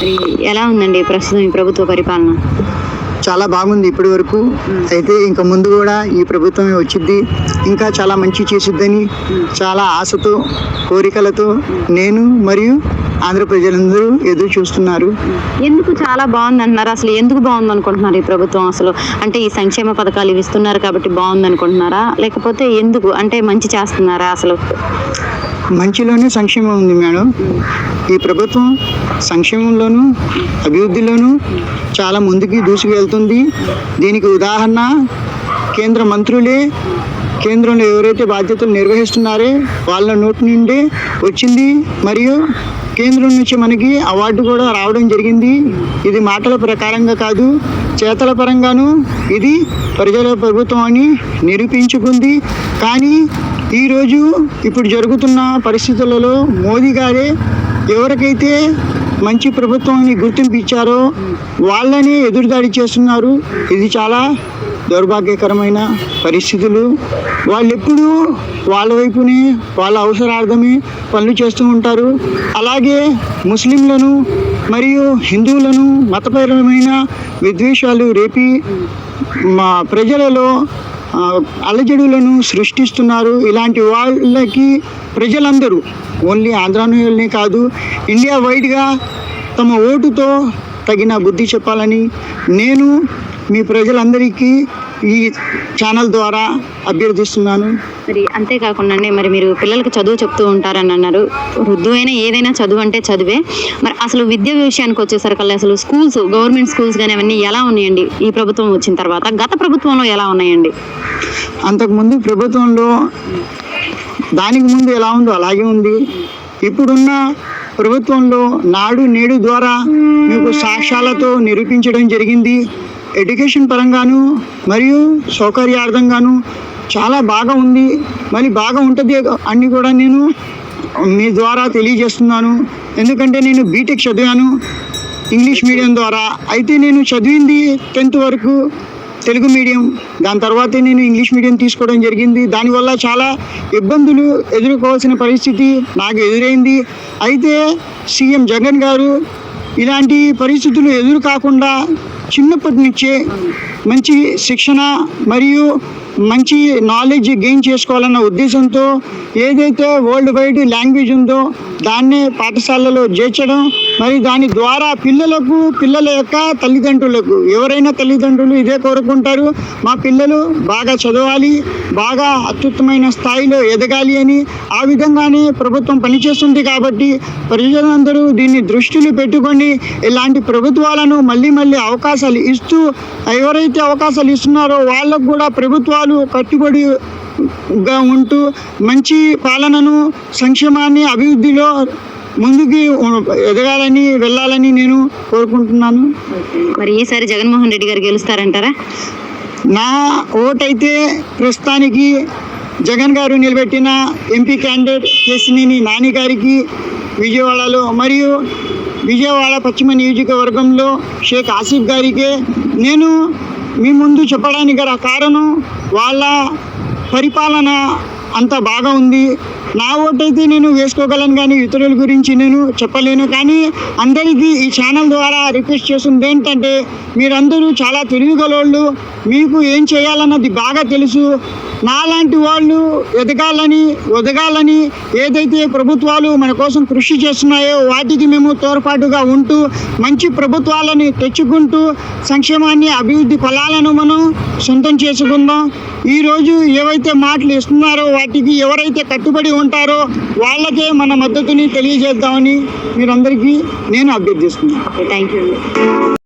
మరి ఎలా ఉందండి ప్రస్తుతం ఈ ప్రభుత్వ పరిపాలన? చాలా బాగుంది ఇప్పటి వరకు. అయితే ఇంకా ముందు కూడా ఈ ప్రభుత్వమే వచ్చింది ఇంకా చాలా మంచి చేసిద్దని చాలా ఆశతో కోరికలతో నేను మరియు ఆంధ్ర ప్రజలందరూ ఎదురు చూస్తున్నారు. ఎందుకు చాలా బాగుంది అంటున్నారు అసలు ఎందుకు బాగుంది అనుకుంటున్నారు ఈ ప్రభుత్వం అసలు? అంటే ఈ సంక్షేమ పథకాలు ఇవి ఇస్తున్నారు కాబట్టి బాగుంది అనుకుంటున్నారా లేకపోతే ఎందుకు? అంటే మంచి చేస్తున్నారా అసలు? మంచిలోనే సంక్షేమం ఉంది మేడం. ఈ ప్రభుత్వం సంక్షేమంలోనూ అభివృద్ధిలోనూ చాలా ముందుకి దూసుకు వెళ్తుంది దీనికి ఉదాహరణ కేంద్ర మంత్రులే. కేంద్రంలో ఎవరైతే బాధ్యతలు నిర్వహిస్తున్నారో వాళ్ళ నోటి నుండి వచ్చింది. మరియు కేంద్రం నుంచి మనకి అవార్డు కూడా రావడం జరిగింది. ఇది మాటల ప్రకారంగా కాదు చేతల పరంగాను ఇది ప్రజల ప్రభుత్వం అని నిరూపించుకుంది. కానీ ఈరోజు ఇప్పుడు జరుగుతున్న పరిస్థితులలో మోదీ గారే ఎవరికైతే మంచి ప్రభుత్వాన్ని గుర్తింపు ఇచ్చారో వాళ్ళని ఎదురుదాడి చేస్తున్నారు. ఇది చాలా దౌర్భాగ్యకరమైన పరిస్థితులు. వాళ్ళు ఎప్పుడూ వాళ్ళ వైపునే వాళ్ళ అవసరార్థమే పనులు చేస్తూ ఉంటారు. అలాగే ముస్లింలను మరియు హిందువులను మతపరమైన విద్వేషాలు రేపి మా ప్రజలలో అలజడులను సృష్టిస్తున్నారు. ఇలాంటి వాళ్ళకి ప్రజలందరూ ఓన్లీ ఆంధ్రానులనే కాదు ఇండియా వైడ్గా తమ ఓటుతో తగిన బుద్ధి చెప్పాలని నేను మీ ప్రజలందరికీ ఈ ఛానల్ ద్వారా అభ్యర్థిస్తున్నాను. మరి అంతేకాకుండా మరి మీరు పిల్లలకి చదువు చెప్తూ ఉంటారని అన్నారు. వృద్ధు అయినా ఏదైనా చదువు అంటే చదువే. మరి అసలు విద్య విషయానికి వచ్చేసరికి అసలు స్కూల్స్ గవర్నమెంట్ స్కూల్స్ కానీ అవన్నీ ఎలా ఉన్నాయండి? ఈ ప్రభుత్వం వచ్చిన తర్వాత గత ప్రభుత్వంలో ఎలా ఉన్నాయండి? అంతకుముందు ప్రభుత్వంలో దానికి ముందు ఎలా ఉందో అలాగే ఉంది. ఇప్పుడున్న ప్రభుత్వంలో నాడు నేడు ద్వారా మీకు సాక్ష్యాలతో నిరూపించడం జరిగింది. ఎడ్యుకేషన్ పరంగాను మరియు సౌకర్యార్థంగాను చాలా బాగా ఉంది. మరి బాగా ఉంటుంది అన్ని కూడా నేను మీ ద్వారా తెలియజేస్తున్నాను. ఎందుకంటే నేను బీటెక్ చదివాను. ఇంగ్లీష్ మీడియం ద్వారా. అయితే నేను చదివింది టెన్త్ వరకు తెలుగు మీడియం. దాని తర్వాతే నేను ఇంగ్లీష్ మీడియం తీసుకోవడం జరిగింది. దానివల్ల చాలా ఇబ్బందులు ఎదుర్కోవాల్సిన పరిస్థితి నాకు ఎదురైంది. అయితే సీఎం జగన్ గారు ఇలాంటి పరిస్థితులు ఎదురు కాకుండా చిన్నప్పటి నుంచే మంచి శిక్షణ మరియు మంచి నాలెడ్జ్ గెయిన్ చేసుకోవాలన్న ఉద్దేశంతో ఏదైతే వరల్డ్ వైడ్ లాంగ్వేజ్ ఉందో దాన్నే పాఠశాలలో చేర్చడం మరి దాని ద్వారా పిల్లలకు పిల్లల యొక్క తల్లిదండ్రులకు ఎవరైనా తల్లిదండ్రులు ఇదే కోరుకుంటారు మా పిల్లలు బాగా చదవాలి బాగా అత్యుత్తమైన స్థాయిలో ఎదగాలి అని ఆ విధంగానే ప్రభుత్వం పనిచేస్తుంది కాబట్టి ప్రజలందరూ దీన్ని దృష్టిలో పెట్టుకొని ఇలాంటి ప్రభుత్వాలను మళ్ళీ మళ్ళీ అవకాశాలు ఇస్తూ ఎవరైతే అవకాశాలు ఇస్తున్నారో వాళ్ళకు కూడా ప్రభుత్వాలు కట్టుబడి గా ఉంటూ మంచి పాలనను సంక్షేమాన్ని అభివృద్ధిలో ముందుకి ఎదగాలని వెళ్ళాలని నేను కోరుకుంటున్నాను. మరి ఈసారి జగన్మోహన్ రెడ్డి గారు గెలుస్తారంటారా? నా ఓటైతే ప్రస్తుతానికి జగన్ గారు నిలబెట్టిన ఎంపీ క్యాండిడేట్ కేసినేని నాని గారికి విజయవాడలో మరియు విజయవాడ పశ్చిమ నియోజకవర్గంలో షేక్ ఆసిఫ్ గారికే నేను మీ ముందు చెప్పడానికి గల కారణం వాళ్ళ పరిపాలన అంత బాగా ఉంది. నా ఓటైతే నేను వేసుకోగలను కానీ ఇతరుల గురించి నేను చెప్పలేను. కానీ అందరికీ ఈ ఛానల్ ద్వారా రిక్వెస్ట్ చేస్తుంది ఏంటంటే మీరందరూ చాలా తెలివిగలోళ్ళు మీకు ఏం చేయాలన్నది బాగా తెలుసు. నాలాంటి వాళ్ళు ఎదగాలని ఒదగాలని ఏదైతే ప్రభుత్వాలు మన కోసం కృషి చేస్తున్నాయో వాటికి మేము తోడ్పాటుగా ఉంటూ మంచి ప్రభుత్వాలని తెచ్చుకుంటూ సంక్షేమాన్ని అభివృద్ధి ఫలాలను మనం సొంతం చేసుకుందాం. ఈరోజు ఏవైతే మాటలు ఇస్తున్నారో వాటికి ఎవరైతే కట్టుబడి ఉంటారో వాళ్ళకే మన మద్దతుని తెలియజేద్దామని మీరందరికీ నేను అభ్యర్థిస్తున్నాను. Thank you